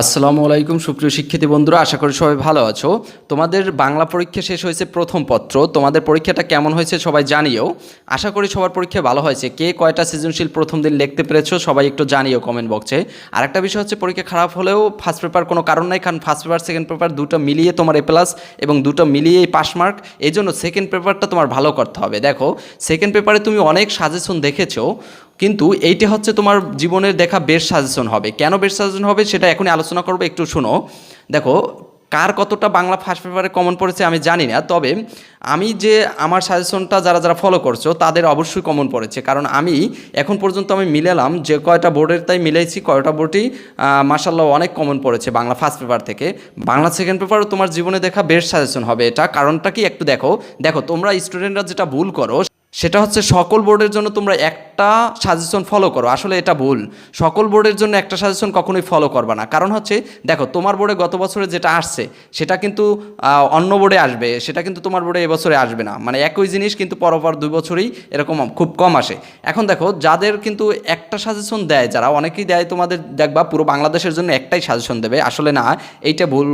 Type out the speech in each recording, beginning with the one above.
আসসালামু আলাইকুম, সুপ্রিয় শিক্ষিত বন্ধুরা, আশা করি সবাই ভালো আছো। তোমাদের বাংলা পরীক্ষা শেষ হয়েছে প্রথম পত্র। তোমাদের পরীক্ষাটা কেমন হয়েছে সবাই জানিও। আশা করি সবার পরীক্ষা ভালো হয়েছে। কে কয়টা সৃজনশীল প্রথম দিন লিখতে পেরেছ সবাই একটু জানিও কমেন্ট বক্সে আর একটা বিষয় হচ্ছে পরীক্ষা খারাপ হলেও ফার্স্ট পেপার কোনো কারণ নাই, কারণ ফার্স্ট পেপার সেকেন্ড পেপার দুটো মিলিয়ে তোমার এ প্লাস এবং দুটো মিলিয়েই পাস মার্ক এই জন্য সেকেন্ড পেপারটা তোমার ভালো করতে হবে। দেখো সেকেন্ড পেপারে তুমি অনেক সাজেশন দেখেছ। কিন্তু এইটা হচ্ছে তোমার জীবনের দেখা বেস্ট সাজেশন হবে। কেন বেস্ট সাজেশন হবে সেটা এখনই আলোচনা করব, একটু শোনো। দেখো, কার কতটা বাংলা ফার্স্ট পেপারে কমন পড়েছে আমি জানি না, তবে আমি যে আমার সাজেশনটা যারা যারা ফলো করছ, তাদের অবশ্যই কমন পড়েছে। কারণ আমি এখন পর্যন্ত আমি মিলালাম যে কয়টা বোর্ডের তাই মিলাইছি, কয়টা বোর্ডই মাসাল্লাহ অনেক কমন পড়েছে বাংলা ফার্স্ট পেপার থেকে। বাংলা সেকেন্ড পেপারও তোমার জীবনে দেখা বেস্ট সাজেশন হবে। এটা কারণটা কি একটু দেখো। দেখো, তোমরা স্টুডেন্টরা যেটা ভুল করো সেটা হচ্ছে সকল বোর্ডের জন্য তোমরা একটা সাজেশন ফলো করো। আসলে এটা ভুল। সকল বোর্ডের জন্য একটা সাজেশন কখনোই ফলো করবা না। কারণ হচ্ছে, দেখো, তোমার বোর্ডে গত বছরে যেটা আসছে, সেটা কিন্তু অন্য বোর্ডে আসবে, সেটা কিন্তু তোমার বোর্ডে এবছরে আসবে না। মানে একই জিনিস কিন্তু পরপর দুই বছরেই এরকম খুব কম আসে। এখন দেখো, যাদের কিন্তু একটা সাজেশন দেয়, যারা অনেকেই দেয় তোমাদের, দেখবা পুরো বাংলাদেশের জন্য একটাই সাজেশন দেবে। আসলে না, এইটা ভুল।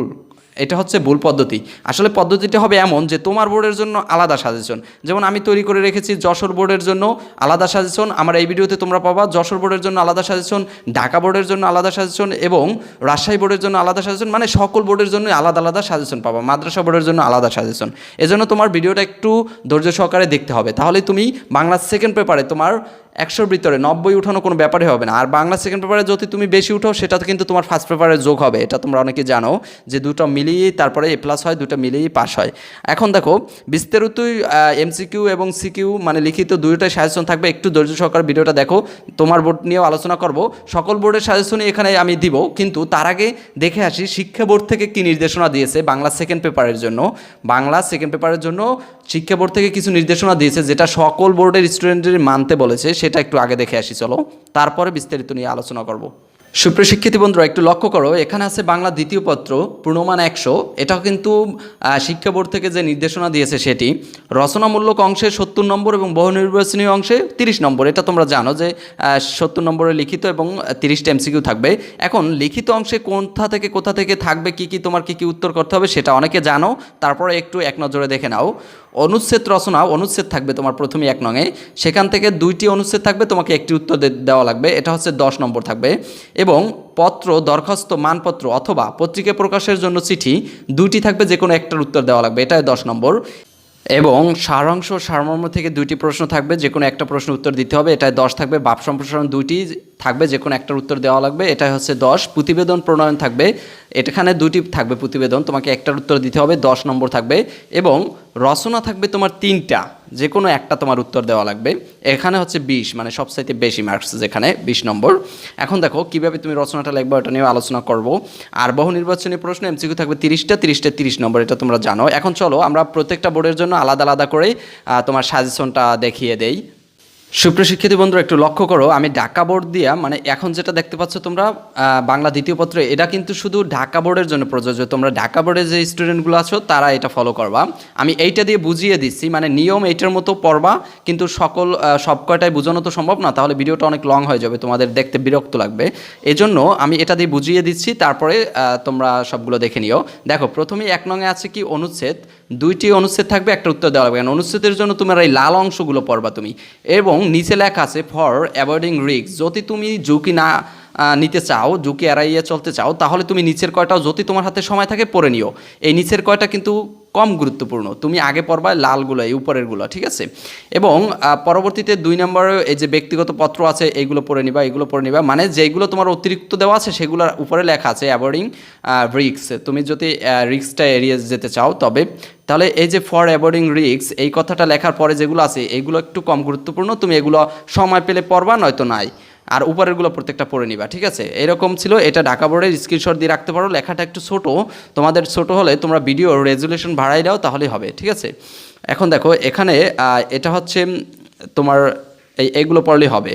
এটা হচ্ছে ভুল পদ্ধতি। আসলে পদ্ধতিটা হবে এমন যে তোমার বোর্ডের জন্য আলাদা সাজেশন। যেমন আমি তৈরি করে রেখেছি যশোর বোর্ডের জন্য আলাদা সাজেশন, আমার এই ভিডিওতে তোমরা পাবা যশোর বোর্ডের জন্য আলাদা সাজেশন, ঢাকা বোর্ডের জন্য আলাদা সাজেশন এবং রাজশাহী বোর্ডের জন্য আলাদা সাজেশন মানে সকল বোর্ডের জন্য আলাদা আলাদা সাজেশন পাবা। মাদ্রাসা বোর্ডের জন্য আলাদা সাজেশন। এজন্য তোমার ভিডিওটা একটু ধৈর্য সহকারে দেখতে হবে। তাহলে তুমি বাংলা সেকেন্ড পেপারে তোমার একশোর ভিতরে, নব্বই উঠানো কোনো ব্যাপারই হবে না। আর বাংলা সেকেন্ড পেপারে যদি তুমি বেশি উঠো সেটা কিন্তু তোমার ফার্স্ট পেপারে যোগ হবে, এটা তোমরা অনেকে জানো, যে দুটো মিলিয়েই তারপরে এ প্লাস হয়, দুটো মিলিয়েই পাস হয়। এখন দেখো, বিস্তারিতই এমসিকিউ এবং সিকিউ মানে লিখিত দুইটাই সাজেশন থাকবে। একটু ধৈর্য সহকারে ভিডিওটা দেখো, তোমার বোর্ড নিয়েও আলোচনা করব। সকল বোর্ডের সাজেশনই এখানে আমি দিব, কিন্তু তার আগে দেখে আসি শিক্ষা বোর্ড থেকে কি নির্দেশনা দিয়েছে বাংলা সেকেন্ড পেপারের জন্য। বাংলা সেকেন্ড পেপারের জন্য শিক্ষা বোর্ড থেকে কিছু নির্দেশনা দিয়েছে, যেটা সকল বোর্ডের স্টুডেন্টের মানতে বলেছে, সেটা একটু আগে দেখে আসি, চলো। তারপরে বিস্তারিত নিয়ে আলোচনা করব। সুপ্রিয় শিক্ষার্থী বন্ধুরা, একটু লক্ষ্য করো, এখানে আছে বাংলা দ্বিতীয় পত্র, পূর্ণমান একশো। এটাও কিন্তু শিক্ষা বোর্ড থেকে যে নির্দেশনা দিয়েছে সেটি রচনামূলক অংশে সত্তর নম্বর এবং বহু নির্বাচনীয় অংশে তিরিশ নম্বর। এটা তোমরা জানো যে সত্তর নম্বরে লিখিত এবং তিরিশটা এমসিকিউ থাকবে। এখন লিখিত অংশে কোথা থেকে কোথা থেকে থাকবে, কি কি তোমার কি কি উত্তর করতে হবে সেটা অনেকে জানো। তারপরে একটু এক নজরে দেখে নাও। অনুচ্ছেদ রচনা, অনুচ্ছেদ থাকবে তোমার প্রথমে এক নঙে সেখান থেকে দুইটি অনুচ্ছেদ থাকবে, তোমাকে একটি উত্তর দেওয়া লাগবে। এটা হচ্ছে দশ নম্বর থাকবে। এবং পত্র, দরখাস্ত, মানপত্র অথবা পত্রিকা প্রকাশের জন্য চিঠি দুটি থাকবে যে কোনো একটার উত্তর দেওয়া লাগবে। এটাই দশ নম্বর। এবং সারাংশ, সারমর্ম থেকে দুইটি প্রশ্ন থাকবে যে কোনো একটা প্রশ্ন উত্তর দিতে হবে। এটাই দশ থাকবে। বাপ সম্প্রসারণ দুইটি থাকবে যে কোনো একটার উত্তর দেওয়া লাগবে। এটাই হচ্ছে দশ। প্রতিবেদন প্রণয়ন থাকবে। এখানে দুটি থাকবে প্রতিবেদন, তোমাকে একটার উত্তর দিতে হবে, দশ নম্বর থাকবে। এবং রচনা থাকবে তোমার তিনটা যে কোনো একটা তোমার উত্তর দেওয়া লাগবে। এখানে হচ্ছে বিশ মানে সবচাইতে বেশি মার্কস যেখানে, বিশ নম্বর। এখন দেখো, কীভাবে তুমি রচনাটা লিখব এটা নিয়ে আলোচনা করব। আর বহু নির্বাচনী প্রশ্ন এমসিকিউ থাকবে তিরিশটা তিরিশটা, তিরিশ নম্বর, এটা তোমরা জানো। এখন চলো, আমরা প্রত্যেকটা বোর্ডের জন্য আলাদা আলাদা করে তোমার সাজেশনটা দেখিয়ে দেই। সুপ্রিয় শিক্ষার্থী বন্ধুরা, একটু লক্ষ্য করো, আমি ঢাকা বোর্ড দিয়া মানে এখন যেটা দেখতে পাচ্ছ তোমরা বাংলা দ্বিতীয় পত্রে, এটা কিন্তু শুধু ঢাকা বোর্ডের জন্য প্রযোজ্য। তোমরা ঢাকা বোর্ডের যে স্টুডেন্টগুলো আছো, তারা এটা ফলো করবা। আমি এইটা দিয়ে বুঝিয়ে দিচ্ছি মানে নিয়ম এইটার মতো পড়বা, কিন্তু সকল সব বোঝানো তো সম্ভব না, তাহলে ভিডিওটা অনেক লং হয়ে যাবে, তোমাদের দেখতে বিরক্ত লাগবে। এজন্য আমি এটা দিয়ে বুঝিয়ে দিচ্ছি, তারপরে তোমরা সবগুলো দেখে নিও। দেখো, প্রথমেই এক নঙে আছে কি, অনুচ্ছেদ। দুইটি অনুচ্ছেদ থাকবে, একটা উত্তর দেওয়া লাগবে। কারণ অনুচ্ছেদের জন্য তোমার এই লাল অংশগুলো পড়বা তুমি। এবং নিচে লেখা আছে ফর অ্যাভয়েডিং রিক্স যদি তুমি ঝুঁকি না নিতে চাও, ঝুঁকি এড়াইয়ে চলতে চাও, তাহলে তুমি নিচের কয়টাও যদি তোমার হাতে সময় থাকে পড়ে নিও। এই নিচের কয়টা কিন্তু কম গুরুত্বপূর্ণ। তুমি আগে পড়বা লালগুলো, এই উপরেরগুলো, ঠিক আছে? এবং পরবর্তীতে দুই নম্বরে এই যে ব্যক্তিগত পত্র আছে এইগুলো পড়ে নিবা, এগুলো পড়ে নিবা মানে যেগুলো তোমার অতিরিক্ত দেওয়া আছে, সেগুলোর উপরে লেখা আছে অ্যাভয়েডিং রিক্স তুমি যদি রিক্সটা এড়িয়ে যেতে চাও, তবে, তাহলে এই যে ফর অ্যাভয়েডিং রিক্স এই কথাটা লেখার পরে যেগুলো আছে, এগুলো একটু কম গুরুত্বপূর্ণ। তুমি এগুলো সময় পেলে পড়বা, নয়তো নাই। আর উপরেরগুলো প্রত্যেকটা পড়ে নিবা, ঠিক আছে? এরকম ছিল, এটা ঢাকা বোর্ডের স্ক্রিনশট দিয়ে রাখতে পারো, লেখাটা একটু ছোট। তোমাদের ছোট হলে তোমরা ভিডিও রেজুলেশন বাড়াই দাও, তাহলেই হবে, ঠিক আছে? এখন দেখো, এখানে এটা হচ্ছে, তোমার, এই, এগুলো পড়লেই হবে।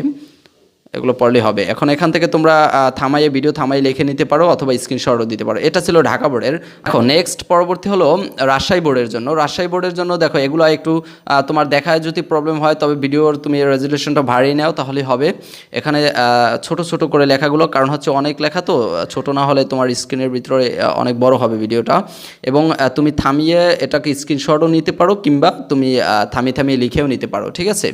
এগুলো পড়লেই হবে। এখন এখান থেকে তোমরা থামাইয়ে ভিডিও থামাই লিখে নিতে পারো অথবা স্ক্রিনশটও দিতে পারো। এটা ছিল ঢাকা বোর্ডের। এখন নেক্সট পরবর্তী হলো রাজশাহী বোর্ডের জন্য। রাজশাহী বোর্ডের জন্য দেখো, এগুলো একটু তোমার দেখায় যদি প্রবলেম হয়, তবে ভিডিওর তুমি রেজুলেশনটা ভারিয়ে নাও তাহলে হবে। এখানে ছোট ছোট করে লেখাগুলো, কারণ হচ্ছে অনেক লেখা তো, ছোট না হলে তোমার স্ক্রিনের ভিতরে অনেক বড় হবে ভিডিওটা এবং তুমি থামিয়ে এটাকে স্ক্রিনশটও নিতে পারো, কিংবা তুমি থামিয়ে থামিয়ে লিখেও নিতে পারো, ঠিক আছে?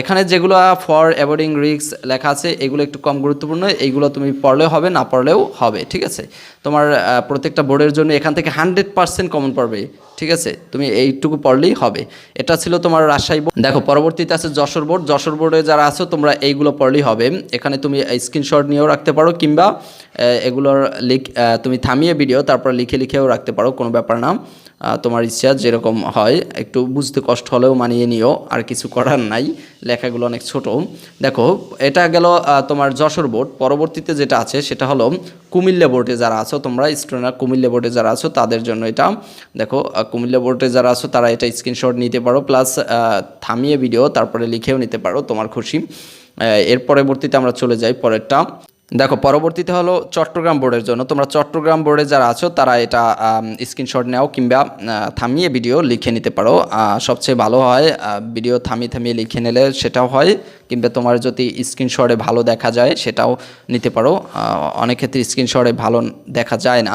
এখানে যেগুলো ফর অ্যাভয়েডিং রিক্স লেখা আছে, এগুলো একটু কম গুরুত্বপূর্ণ এইগুলো তুমি পড়লেও হবে, না পড়লেও হবে, ঠিক আছে? তোমার প্রত্যেকটা বোর্ডের জন্য এখান থেকে হান্ড্রেড পার্সেন্ট কমন পড়বে। ঠিক আছে? তুমি এইটুকু পড়লেই হবে। এটা ছিল তোমার রাজশাহী বোর্ড। দেখো, পরবর্তীতে আছে যশোর বোর্ড। যশোর বোর্ডে যারা আছো, তোমরা এইগুলো পড়লেই হবে। এখানে তুমি স্ক্রিনশট নিয়েও রাখতে পারো, কিংবা এগুলোর লিখ তুমি থামিয়ে ভিডিও তারপর লিখে, লিখেও রাখতে পারো, কোনো ব্যাপার না। তোমার ইচ্ছা যেরকম হয়, একটু বুঝতে কষ্ট হলেও মানিয়ে নিও, আর কিছু করার নাই। লেখাগুলো অনেক ছোট। দেখো, এটা গেল তোমার যশোর বোর্ড। পরবর্তীতে যেটা আছে, সেটা হলো কুমিল্লা বোর্ডে যারা আছো, তোমরা স্টুডেন্টরা কুমিল্লা বোর্ডে যারা আছো, তাদের জন্য এটা। দেখো কুমিল্লা বোর্ডে যারা আছো, তারা এটা স্ক্রিনশট নিতে পারো প্লাস থামিয়ে ভিডিও তারপরে লিখেও নিতে পারো, তোমার খুশি। এর পরবর্তীতে আমরা চলে যাই পরেরটা। দেখো, পরবর্তীতে হলো চট্টগ্রাম বোর্ডের জন্য। তোমরা চট্টগ্রাম বোর্ডে যারা আছো, তারা এটা স্ক্রিনশট নাও কিংবা থামিয়ে ভিডিও লিখে নিতে পারো। সবচেয়ে ভালো হয় ভিডিও থামিয়ে থামিয়ে লিখে নিলে সেটাও হয়, কিংবা তোমার যদি স্ক্রিনশটে ভালো দেখা যায়, সেটাও নিতে পারো। অনেক ক্ষেত্রে স্ক্রিনশটে ভালো দেখা যায় না।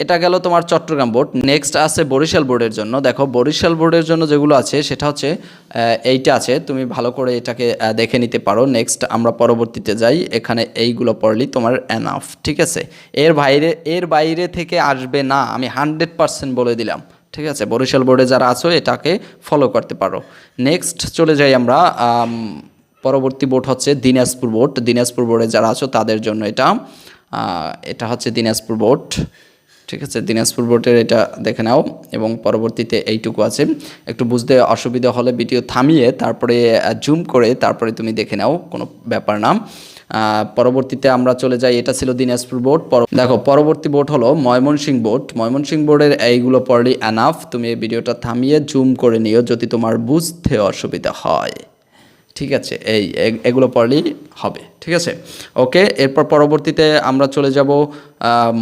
এটা গেল তোমার চট্টগ্রাম বোর্ড। নেক্সট আছে বরিশাল বোর্ডের জন্য। দেখো, বরিশাল বোর্ডের জন্য যেগুলো আছে, সেটা হচ্ছে এইটা আছে। তুমি ভালো করে এটাকে দেখে নিতে পারো। নেক্সট আমরা পরবর্তীতে যাই। এখানে এইগুলো পড়লি, তোমার এনাফ ঠিক আছে? এর বাইরে এর বাইরে থেকে আসবে না। আমি হান্ড্রেড পার্সেন্ট বলে দিলাম, ঠিক আছে? বরিশাল বোর্ডে যারা আছো, এটাকে ফলো করতে পারো। নেক্সট চলে যাই আমরা পরবর্তী বোর্ড হচ্ছে দিনাজপুর বোর্ড। দিনাজপুর বোর্ডে যারা আছো, তাদের জন্য এটা। এটা হচ্ছে দিনাজপুর বোর্ড। ঠিক আছে, দিনাজপুর বোর্ডের এটা দেখে নাও, এবং পরবর্তীতে এইটুকু আছে। একটু বুঝতে অসুবিধা হলে ভিডিও থামিয়ে তারপরে জুম করে তারপরে তুমি দেখে নাও, কোনো ব্যাপার না। পরবর্তীতে আমরা চলে যাই, এটা ছিল দিনাজপুর বোর্ড। দেখো, পরবর্তী বোর্ড হলো ময়মনসিংহ বোর্ড। ময়মনসিংহ বোর্ডের এইগুলো পড়লেই অ্যানাফ তুমি এই ভিডিওটা থামিয়ে জুম করে নিও যদি তোমার বুঝতে অসুবিধা হয়। ঠিক আছে, এই এগুলো পড়লেই হবে। ঠিক আছে? ওকে এরপর পরবর্তীতে আমরা চলে যাব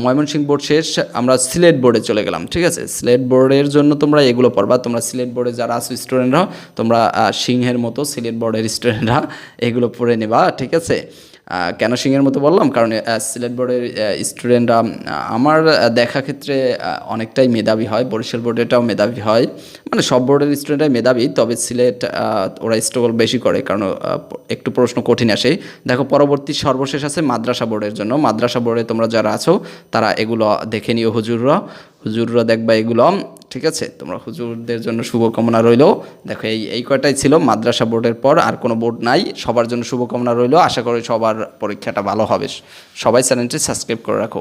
ময়মনসিংহ বোর্ড শেষ, আমরা সিলেট বোর্ডে চলে গেলাম, ঠিক আছে? সিলেট বোর্ডের জন্য তোমরা এগুলো পড়বা, তোমরা সিলেট বোর্ডে যারা আছো স্টুডেন্টরা তোমরা সিংহের মতো সিলেট বোর্ডের স্টুডেন্টরা এগুলো পড়ে নেবা, ঠিক আছে? কেন সিংহের মতো বললাম? কারণ সিলেট বোর্ডের স্টুডেন্টরা আমার দেখা ক্ষেত্রে অনেকটাই মেধাবী হয়। বরিশাল বোর্ডেটাও মেধাবী হয়। মানে সব বোর্ডের স্টুডেন্টরাই মেধাবী, তবে সিলেট ওরা স্ট্রাগল বেশি করে। কারণ একটু প্রশ্ন কঠিন আসে। দেখো, পরবর্তী সর্বশেষ আছে মাদ্রাসা বোর্ডের জন্য। মাদ্রাসা বোর্ডে তোমরা যারা আছো, তারা এগুলো দেখে নিও হুজুররা। হুজুররা দেখবা এগুলো। ঠিক আছে? তোমরা হুজুরদের জন্য শুভকামনা রইল। দেখো, এই এই কয়টাই ছিল, মাদ্রাসা বোর্ডের পর আর কোনো বোর্ড নাই। সবার জন্য শুভকামনা রইল। আশা করি সবার পরীক্ষাটা ভালো হবে। সবাই চ্যানেলটি সাবস্ক্রাইব করে রাখো।